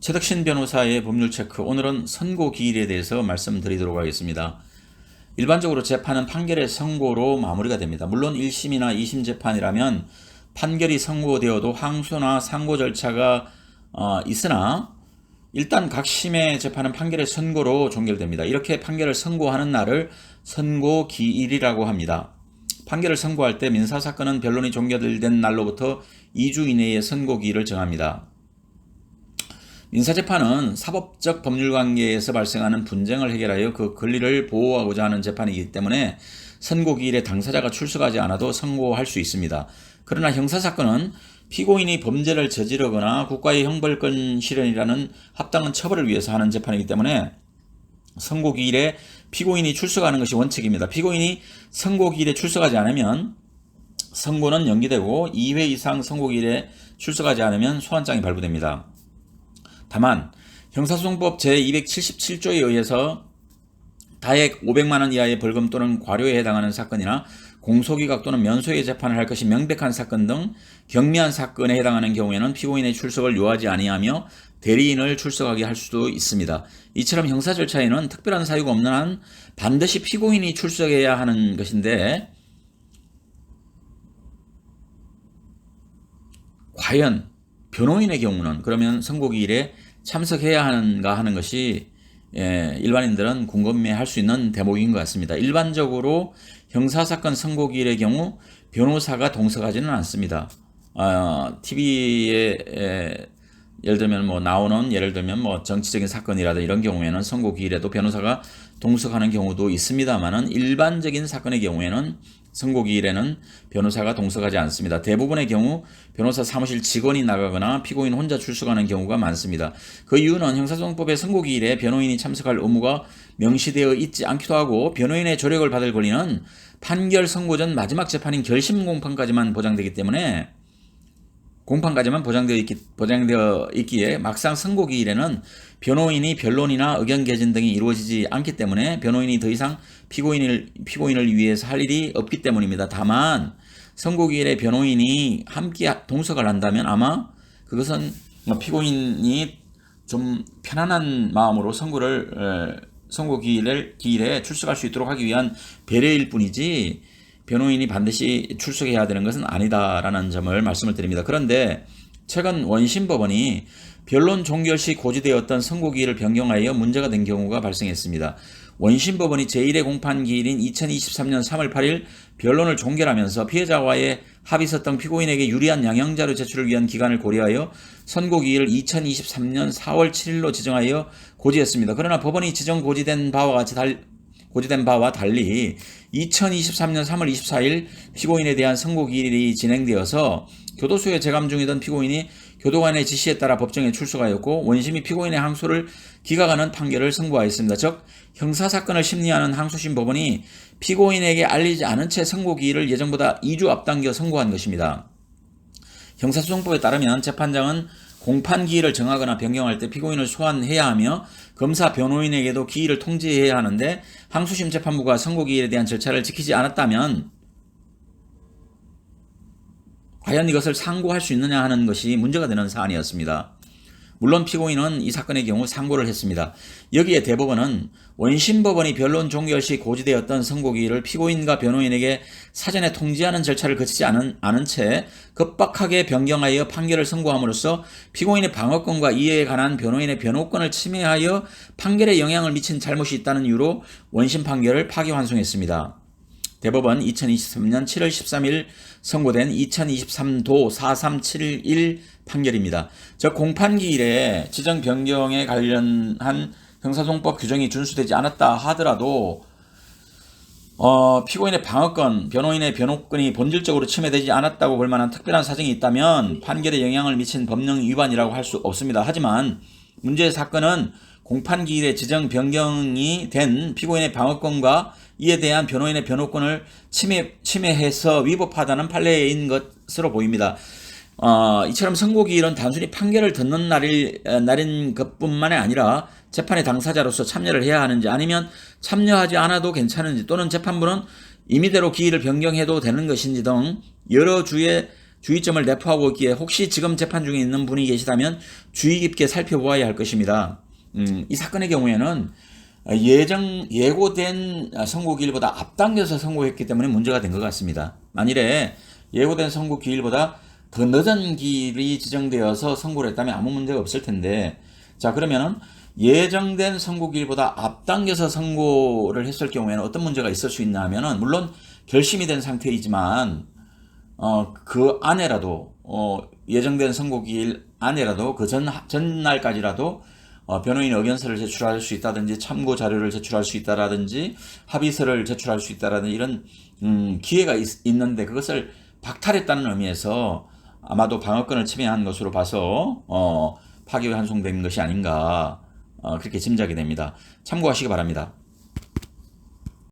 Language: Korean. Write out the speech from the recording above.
최덕신 변호사의 법률 체크 오늘은 선고 기일에 대해서 말씀드리도록 하겠습니다. 일반적으로 재판은 판결의 선고로 마무리가 됩니다. 물론 1심이나 2심 재판이라면 판결이 선고되어도 항소나 상고 절차가 어, 있으나 일단 각 심의 재판은 판결의 선고로 종결됩니다. 이렇게 판결을 선고하는 날을 선고 기일이라고 합니다. 판결을 선고할 때 민사 사건은 변론이 종결된 날로부터 2주 이내에 선고 기일을 정합니다. 민사재판은 사법적 법률 관계에서 발생하는 분쟁을 해결하여 그 권리를 보호하고자 하는 재판이기 때문에 선고기일에 당사자가 출석하지 않아도 선고할 수 있습니다. 그러나 형사사건은 피고인이 범죄를 저지르거나 국가의 형벌권 실현이라는 합당한 처벌을 위해서 하는 재판이기 때문에 선고기일에 피고인이 출석하는 것이 원칙입니다. 피고인이 선고기일에 출석하지 않으면 선고는 연기되고 2회 이상 선고기일에 출석하지 않으면 소환장이 발부됩니다. 다만 형사소송법 제277조에 의해서 다액 500만 원 이하의 벌금 또는 과료에 해당하는 사건이나 공소기각 또는 면소의 재판을 할 것이 명백한 사건 등 경미한 사건에 해당하는 경우에는 피고인의 출석을 요하지 아니하며 대리인을 출석하게 할 수도 있습니다. 이처럼 형사 절차에는 특별한 사유가 없는 한 반드시 피고인이 출석해야 하는 것인데 과연 변호인의 경우는 그러면 선고기일에 참석해야 하는가 하는 것이 예, 일반인들은 궁금해할 수 있는 대목인 것 같습니다. 일반적으로 형사사건 선고기일의 경우 변호사가 동석하지는 않습니다. 어, TV에 에, 예를 들면 뭐 나오는 예를 들면 뭐 정치적인 사건이라든 이런 경우에는 선고기일에도 변호사가 동석하는 경우도 있습니다만은 일반적인 사건의 경우에는 선고기일에는 변호사가 동석하지 않습니다. 대부분의 경우 변호사 사무실 직원이 나가거나 피고인 혼자 출석하는 경우가 많습니다. 그 이유는 형사소송법의 선고기일에 변호인이 참석할 의무가 명시되어 있지 않기도 하고 변호인의 조력을 받을 권리는 판결 선고 전 마지막 재판인 결심 공판까지만 보장되기 때문에 공판까지만 보장되어, 있기, 보장되어 있기에 막상 선고기일에는 변호인이 변론이나 의견 개진 등이 이루어지지 않기 때문에 변호인이 더 이상 피고인을, 피고인을 위해서 할 일이 없기 때문입니다. 다만 선고기일에 변호인이 함께 동석을 한다면 아마 그것은 뭐 피고인이 좀 편안한 마음으로 선고를 선고 기일에 기일에 출석할 수 있도록 하기 위한 배려일 뿐이지 변호인이 반드시 출석해야 되는 것은 아니다라는 점을 말씀을 드립니다. 그런데 최근 원심 법원이 변론 종결 시 고지되었던 선고기일을 변경하여 문제가 된 경우가 발생했습니다. 원심 법원이 제1회 공판 기일인 2023년 3월 8일 변론을 종결하면서 피해자와의 합의 있었던 피고인에게 유리한 양형자료 제출을 위한 기간을 고려하여 선고기일을 2023년 4월 7일로 지정하여 고지했습니다. 그러나 법원이 지정 고지된 바와 같이 달, 고지된 바와 달리 2023년 3월 24일 피고인에 대한 선고기일이 진행되어서 교도소에 재감 중이던 피고인이 교도관의 지시에 따라 법정에 출석하였고 원심이 피고인의 항소를 기각하는 판결을 선고하였습니다. 즉 형사 사건을 심리하는 항소심 법원이 피고인에게 알리지 않은 채 선고 기일을 예정보다 2주 앞당겨 선고한 것입니다. 형사소송법에 따르면 재판장은 공판 기일을 정하거나 변경할 때 피고인을 소환해야 하며 검사 변호인에게도 기일을 통지해야 하는데 항소심 재판부가 선고 기일에 대한 절차를 지키지 않았다면 과연 이것을 상고할 수 있느냐 하는 것이 문제가 되는 사안이었습니다. 물론 피고인은 이 사건의 경우 상고를 했습니다. 여기에 대법원은 원심법원이 변론 종결 시 고지되었던 선고기일을 피고인과 변호인에게 사전에 통지하는 절차를 거치지 않은, 않은 채 급박하게 변경하여 판결을 선고함으로써 피고인의 방어권과 이해에 관한 변호인의 변호권을 침해하여 판결에 영향을 미친 잘못이 있다는 이유로 원심 판결을 파기환송했습니다. 대법원 2023년 7월 13일 선고된 2023도 43771 판결입니다. 즉 공판기일에 지정 변경에 관련한 형사소송법 규정이 준수되지 않았다 하더라도 어, 피고인의 방어권, 변호인의 변호권이 본질적으로 침해되지 않았다고 볼 만한 특별한 사정이 있다면 판결에 영향을 미친 법령 위반이라고 할 수 없습니다. 하지만 문제의 사건은 공판 기일에 지정 변경이 된 피고인의 방어권과 이에 대한 변호인의 변호권을 침해, 침해해서 위법하다는 판례인 것으로 보입니다. 어, 이처럼 선고기일은 단순히 판결을 듣는 날일, 날인 것뿐만이 아니라 재판의 당사자로서 참여를 해야 하는지 아니면 참여하지 않아도 괜찮은지 또는 재판부는 임의대로 기일을 변경해도 되는 것인지 등 여러 주의 주의점을 내포하고 있기에 혹시 지금 재판 중에 있는 분이 계시다면 주의 깊게 살펴보아야 할 것입니다. 음, 이 사건의 경우에는 예정 예고된 선고 기일보다 앞당겨서 선고했기 때문에 문제가 된 것 같습니다. 만일에 예고된 선고 기일보다 더 늦은 기일이 지정되어서 선고를 했다면 아무 문제가 없을 텐데 자 그러면은 예정된 선고 기일보다 앞당겨서 선고를 했을 경우에는 어떤 문제가 있을 수 있나 하면은 물론 결심이 된 상태이지만 어, 그 안에라도 어, 예정된 선고 기일 안에라도 그 전 전날까지라도 어, 변호인 의견서를 제출할 수 있다든지 참고 자료를 제출할 수 있다라든지 합의서를 제출할 수 있다라든지 이런 음, 기회가 있, 있는데 그것을 박탈했다는 의미에서 아마도 방어권을 침해한 것으로 봐서 어, 파기환송된 것이 아닌가 어, 그렇게 짐작이 됩니다. 참고하시기 바랍니다.